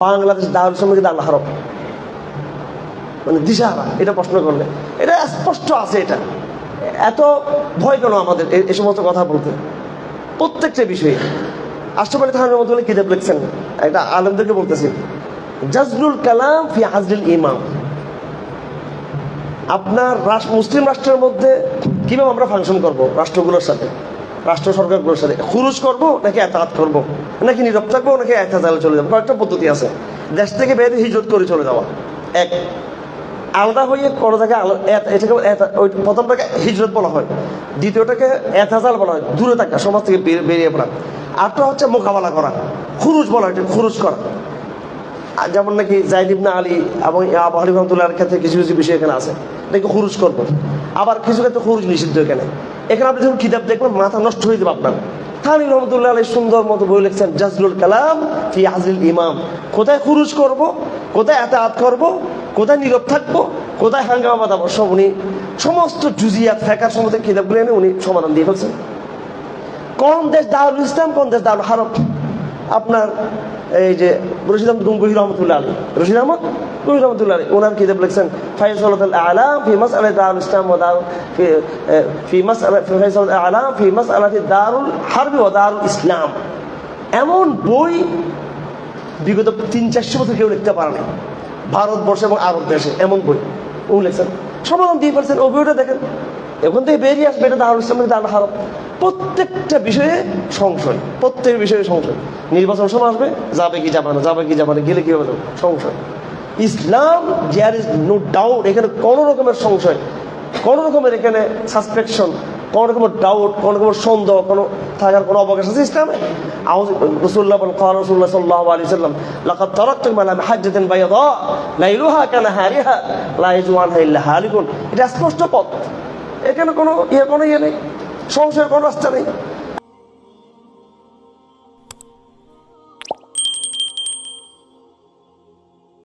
বাংলাদেশ দারুল ইসলাম কিন্তু আল্লাহ রব। মানে দিশাহারা এটা প্রশ্ন করলে। এটা স্পষ্ট আছে এটা। এত ভয় কেন আমাদের এ- সমস্ত কথা বলতে? প্রত্যেকটা বিষয়ে। আশরাফ আলী খানের মতো কিতাব লিখছেন। একটা আলমদেরকে বলতেছি। জাজরুল কালাম ফি হাজরুল ইমাম। আপনার মুসলিম রাষ্ট্রের মধ্যে কীভাবে আমরা ফাংশন করব রাষ্ট্রগুলোর সাথে? রাষ্ট্র সরকারগুলোর সাথে খুরুজ করব নাকি এতাহাত করব? নাকি নীরব থাকব নাকি এতাজালে চলে যাব? কয়েকটা পদ্ধতি আছে। দেশ থেকে বেরিয়ে হিজরত করে চলে যাওয়া। এক, আলাদা হয়ে কোনো জায়গায় এটাকে ওই প্রথমটাকে হিজরত বলা হয়। দ্বিতীয়টাকে এতাজাল বলা হয়। দূরে থাকা, সমাজ থেকে বেরিয়ে পড়া। আরটা হচ্ছে মোকাবেলা করা। খুরুজ বলা হয় খুরুজ করা। যেমন নাকি জাইদ ইবনা আলী এবং আবু হানিফ রহমতুল্লাহর ক্ষেত্রে কিছু কিছু বিষয় এখানে আছে। নাকি খুরুজ করব। আবার কিছু ক্ষেত্রে খুরুজ নিষিদ্ধ এখানে। এখানে আপনি যখন কিতাব দেখবেন, মাথা নষ্ট হয়ে যাবে আপনার। থানি রহমতুল্লাহ আলী সুন্দর মতো বই লিখছেন জাজরুল কালাম ফি হাজরুল ইমাম। কোথায় খুরুজ করব, কোথায় এতাহাত করব, কোথায় নীরব থাকব, কোথায় হাঙ্গামা বাঁধাবো সব উনি সমস্ত জুজিয়াত ফেকার সমস্ত কিতাবগুলো এনে উনি সমাধান দিয়ে ফেলছেন। কোন দেশ দারুল ইসলাম, কোন দেশ দারুল হারব? এই যে রশিদ আহমদ গঙ্গুহি রহমতুল্লাহ আলী রশিদ আহমদ গঙ্গুহি রহমতুল্লাহ আলী ওনার কিতাব লিখছেন ফাইসাল আলাম ফিমাস আলাই দারুল ইসলাম ও দারুল ফি- এ, ফি মাস ফাইসাল আলাম ফি মাস দারুল হারবি ও দারুল ইসলাম। এমন বই বিগত তিন চারশো বছর কেউ লিখতে পারে না ভারতবর্ষে এবং আরব দেশে এমন বই। উনি লিখছেন সমাধান দিয়ে ফেলছেন ওই বইটা দেখেন। এখন থেকে বেরিয়ে আসবে, এটা দারুল ইসলামের দান হারাপ প্রত্যেকটা বিষয়ে সংশয়, প্রত্যেক বিষয়ে সংশয়। নির্বাচন সময় আসবে, যাবে কি যাবে না, যাবে কি যাবে না, গেলে কি হবে সংশয়। ইসলাম দেয়ার ইজ নো ডাউট এখানে কোনো রকমের সংশয়, কোনো রকমের এখানে সাসপেকশন কোনো রকমের ডাউট কোনো রকমের সন্দেহ, কোনো থাকার কোনো অবকাশ আছে ইসলামে? রসুল্লাহ এটা স্পষ্ট পথ। এখানে কোনো ইয়ে কোনো ইয়ে নেই। সংশয়ের কোনো রাস্তা নেই।